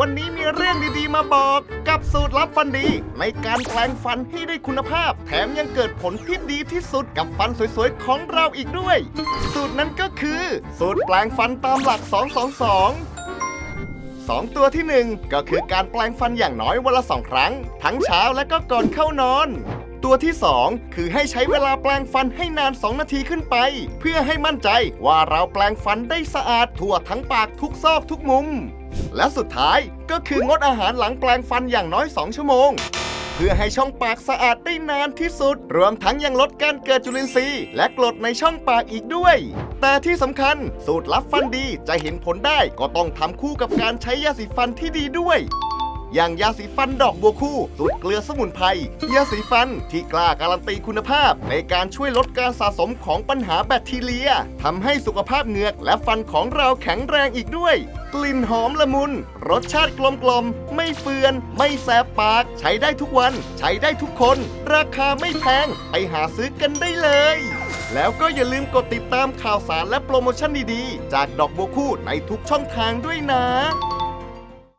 วันนี้มีเรื่องดีๆ มาบอกกับสูตรลับฟันดี ในการแปลงฟันให้ได้คุณภาพ แถมยังเกิดผลที่ดีที่สุดกับฟันสวยๆ ของเราอีกด้วย สูตรนั้นก็คือ สูตรแปลงฟันตามหลัก 222สองตัวที่หนึ่งก็คือการแปลงฟันอย่างน้อยวันละสองครั้ง ทั้งเช้าและก็ก่อนเข้านอน ตัวที่สองคือให้ใช้เวลาแปลงฟันให้นาน 2 นาทีขึ้นไป เพื่อให้มั่นใจว่าเราแปลงฟันได้สะอาดทั่วทั้งปากทุกซอกทุกมุม และสุดท้ายก็คืองดอาหารหลังแปลงฟันอย่างน้อย 2 ชั่วโมงเพื่อให้ช่องปากสะอาดได้นานที่สุด รวมทั้งยังลดการเกิดจุลินทรีย์ และกรดในช่องปากอีกด้วย แต่ที่สำคัญสูตรลับฟันดีจะเห็นผลได้ก็ต้องทำคู่กับการใช้ยาสีฟันที่ดีด้วย อย่างยาสีฟันดอกบัวคู่สูตรเกลือสมุนไพรยาสีฟันที่กล้าการันตีคุณภาพ ในการช่วยลดการสะสมของปัญหาแบคทีเรียทำให้สุขภาพเหงือกและฟันของเราแข็งแรงอีกด้วย กลิ่นหอมละมุน รสชาติกลมกลมๆไม่เฟือน ไม่แสบปาก ใช้ได้ทุกวัน ใช้ได้ทุกคน ราคาไม่แพง ไปหาซื้อกันได้เลยแล้วก็อย่าลืมกดติดตามข่าวสารและโปรโมชั่นดีๆ จากดอกบัวคู่ในทุกช่องทางด้วยนะ